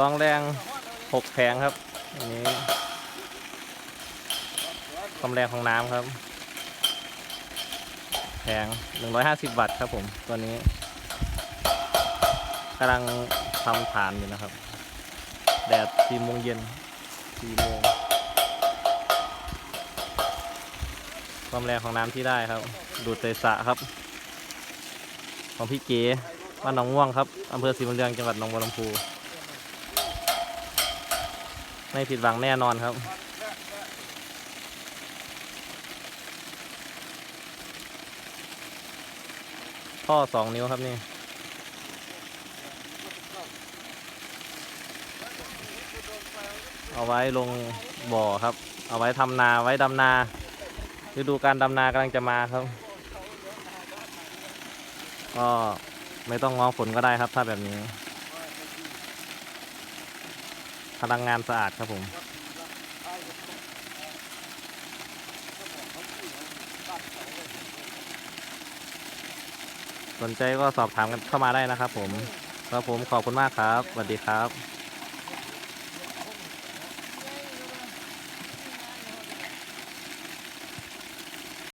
ซองแรงหกแผงครับอันนี้ความแรงของน้ำครับ แผง150 วัตต์ครับผมตัวนี้กำลังทำฐานอยู่นะครับ แดด4โมงเย็น4โมงความแรงของน้ำที่ได้ครับ ดูดใส่สระครับ ของพี่เก๋บ้านหนองม่วงครับอำเภอศรีบุญเรืองจังหวัดหนองบัวลำพู ไม่ผิดหวังแน่นอนครับ ท่อสองนิ้วครับนี่ เอาไว้ลงบ่อครับ เอาไว้ทำนาไว้ดำนาฤดูการดำนากำลังจะมาครับ ก็ไม่ต้องง้อฝนก็ได้ครับถ้าแบบนี้ พลังงานสะอาดครับผม สนใจก็สอบถามกันเข้ามาได้นะครับผมครับผมขอบคุณมากครับสวัสดีครับ